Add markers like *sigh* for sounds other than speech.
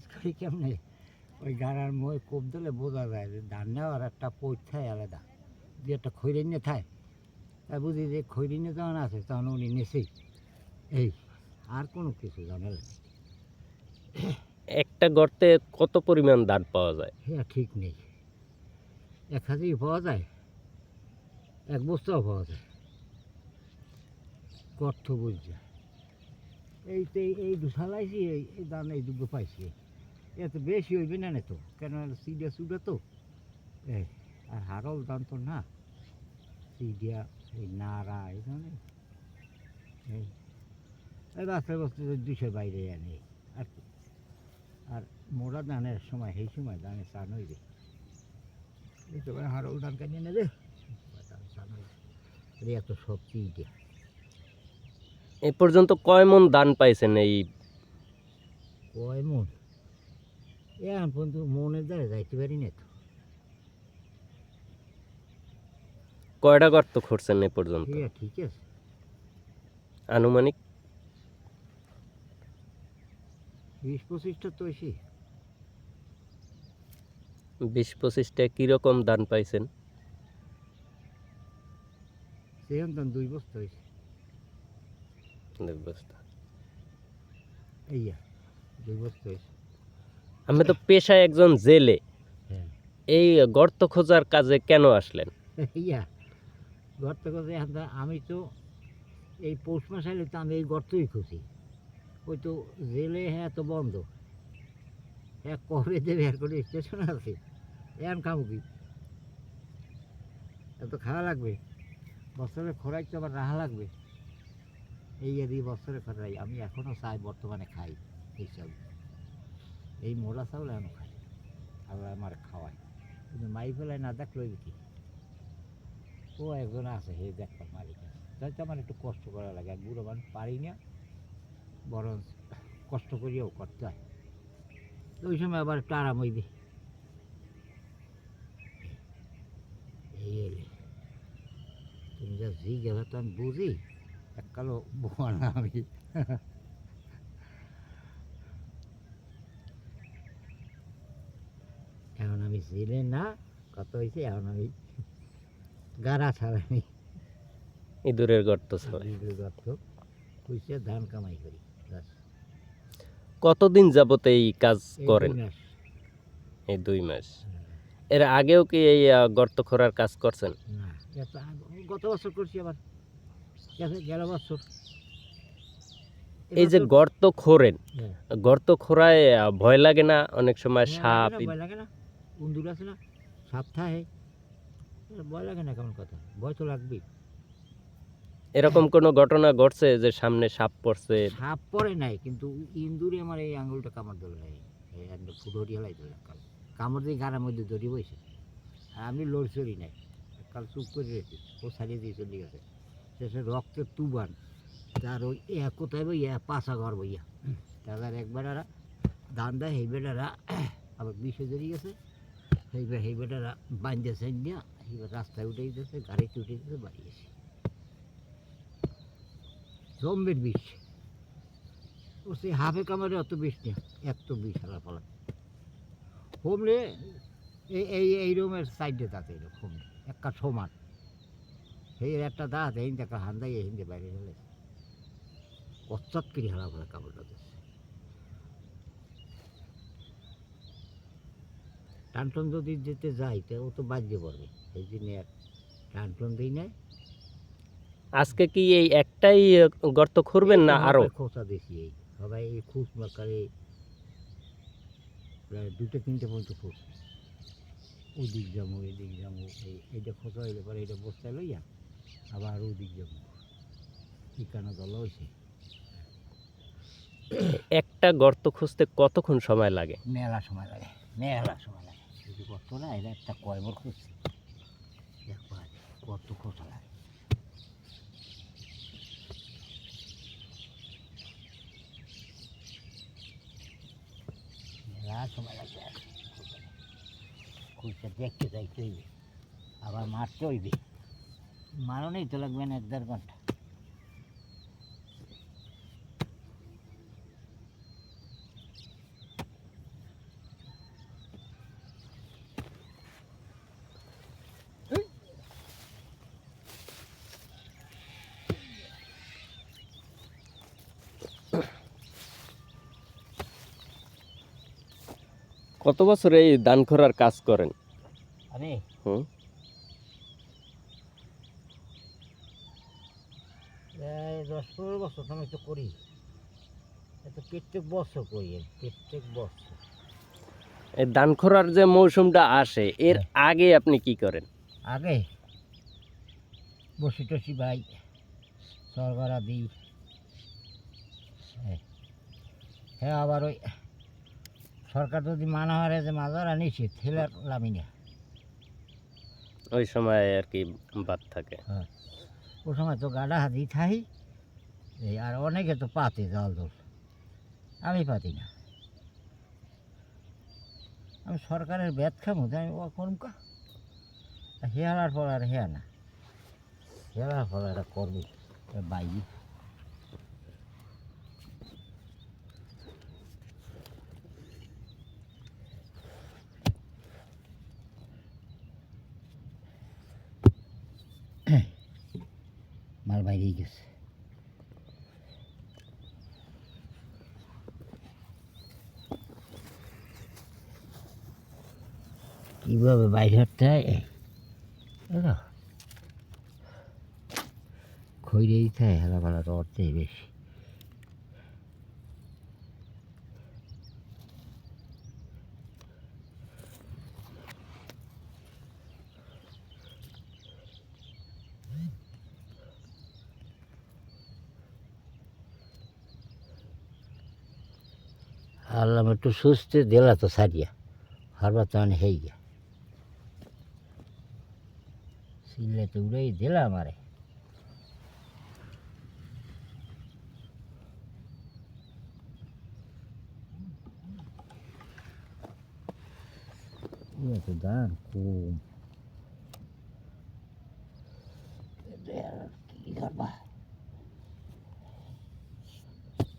কাজ করি কেমনে? ওই গাড়ার মই কোপ দিলে বোঝা যায় যে ধান নেওয়ার একটা পৈথায় আলাদা। যে একটা খৈরিনে থায়। তা বুঝি যে খৈরিনে যখন আছে তখন উনি নেছেই। এই আর কোনো কিছু নেই একটা গর্তে কত পরিমাণ ধান পাওয়া যায়? হ্যাঁ ঠিক নেই। এক হাজারই পাওয়া যায় এক বস্তাও পাওয়া যায়। কর্থ বুঝছে এই তো এই- এই দুশালাইছি এই এই দান এই দুটো পাইছি। এত বেশি হইবে না না তো? কেন সিডিয়া সুডা তো? এই আর হারল দান তো না? সিডিয়া এই নাড়া এই ধরনের। এই রাস্তায় বসতে দুশো বাইরে আনে। আর কি। আর মোড়া দানের সময় সেই সময় ধানের চান হইবে। এই তো হারল ধান কানিয়ে এনে দে চান হইবে এত শক্তি দিয়া এ পর্যন্ত কয় মন ধান পাইছেন এই কয় মন? এখন পর্যন্ত মনের দ্বারা যাইতে পারি না তো কয়টা গর্ত খুঁড়ছেন এ পর্যন্ত? ঠিক আছে ঠিক আছে। আনুমানিক? বিশ পঁচিশটা তো এসে বিশ পঁচিশটা কীরকম ধান পাইছেন? সেখান দুই বস্তা হয়েছে দুই বস্তা। এইয়া দুই বস্তা হয়েছে আমি তো পেশায় একজন জেলে। হ্যাঁ। এই গর্ত খোঁজার কাজে কেন আসলেন? ইয়া গর্ত এখন আমি তো এই পৌষ মাস আইলে তো আমি এই গর্তই খুঁজি। ওই তো জেলে হ্যাঁ তো বন্ধ। হ্যাঁ কবে দেবে? আর করে স্টেশন আছে। এখন খাব কি? এত খাওয়া লাগবে। বছরে খরাই তো আবার রাহা লাগবে। এই এদি বছরে খরাই আমি এখনও চাই বর্তমানে খাই এইসব এই মোড়া চাউল এখনও খাই আল্লাহ আমার খাওয়ায়। কিন্তু মাই ফেলায় না দেখল কি? ও একজন আছে, হে দেখবার মালিক। তাই আমার একটু কষ্ট করা লাগে। বুড়ো মানুষ পারি না বরং কষ্ট করিয়াও করতে হয়। ওই সময় আবার একটু আরাম হইবে। তুমি যা জি গেলে তো আমি বুঝি। এককালো বোয়া না আমি। এখন না কত হয়েছে এখন আমি গাড়া ছাড়াই ইঁদুরের গর্ত বিক্রি করতো পয়সা ধান কামাই করি কতদিন যাবত এই কাজ করেন? এই দুই মাস। এর আগেও কি এই গর্ত খোঁড়ার কাজ করছেন? গত বছর করছি আবার। গেল বছর। এই যে গর্ত খোঁড়েন হ্যাঁ। গর্ত খোঁড়ায় ভয় লাগে না? অনেক সময় হ্যাঁ, সাপ ভয় লাগে না। উন্দুর আছে না? সাপ থাকে ভয় লাগে না কেমন কথা? ভয় তো লাগবেই। এরকম কোনো ঘটনা ঘটছে যে সামনে সাপ পড়ছে? সাপ পড়ে নাই কিন্তু ইন্দুরে আমার এই আঙুলটা কামড় ধরে নাই এই ফুটরি হেলাই ধরে কাল। কামড় দিয়ে গাড়ার মধ্যে ধরি বসে আর আমি লড়চড়ি নাই। কাল চুপ করে রেখেছি ও ছাড়িয়ে দিয়ে চলে গেছে। শেষে রক্তের তুবান তার ওই এ কোথায় বই এ পাশা ঘর বইয়া। তাদের এক বেটারা দান দেয় বেটারা আবার বিষে জড়িয়ে গেছে। সেই বে- সেই বেটারা বান্ধে সাইড দিয়া এইবার রাস্তায় উঠে গেছে, গাড়িতে উঠে বাড়ি জম্বের বিষ। ও সেই হাফে কামারে অত বিষ নেই এত বিষ হারা ফলা হোমলে, এই এই এই রুমের সাইডে দাঁতে এরকম একটা সমান। সেই একটা দাঁত, এই দেখা হান্দাই বাইরে গেলে পশ্চাৎ করে হারা ফেলা কাপড়টা দিচ্ছে টানটন যদি যেতে যাই তা ও তো বাজতে পারবে সেই জন্য আর টানটন দিই নাই। আজকে কি এই একটাই গর্ত খুঁড়বেন না আরও? খোঁচা দিছি এই। সবাই এই খুশ মাকারে প্রায় দুটো তিনটে পর্যন্ত খুশ ওদিক যাব এদিক যাব এইটা খোঁচা হইলে পরে এটা বস্তায় লইয়া আবার ওদিক যাব। ঠিকানা দল হয়েছে *coughs* একটা গর্ত খুঁজতে কতক্ষণ সময় লাগে? মেলা সময় লাগে মেলা সময় লাগে। যদি কত না? এটা একটা কয়বর খুঁজছি দেখো আজ কত খুঁজতে দেখতে যাইতে হইবে আবার মারতে হইবে। মারণেই তো লাগবে না এক দেড় ঘণ্টা। কত বছর এই দান খোরার কাজ করেন? আমি? হুম? দশ পনেরো বছর আমি তো করি। এত প্রত্যেক বছর করি প্রত্যেক বছর। এই ধান খোরার যে মৌসুমটা আসে এর আগে আপনি কি করেন? আগে বসি টসি ভাই সরবরা দিই। হ্যাঁ। হ্যাঁ আবার ওই সরকার যদি মানা হারে যে মাজারা নিচ্ছে থেলে লামি না ওই সময় আর কি বাদ থাকে। ওই সময় তো গাডা হাতি থাই এই আর অনেকে তো পাতে জল দোল। আমি পাতি না। আমি সরকারের ব্যাত খামো আমি ও করুম কা? হেয়ার ফল আর হেয়া না। হেয়ার ফল এটা করবি বাই মাল বাইরেই গেছে কীভাবে বাইরে হাঁটতে হয় এরা খৈরে দিতে হয় হেলা বেলা তো অর্থেই বেশি আল্লাহ একটু সুস্থ দিলা তো সারিয়া হারবার তো অনেক হয়ে গিয়া সিলে তো উড়েই দিলা আমারে ইয়ে তো দান কম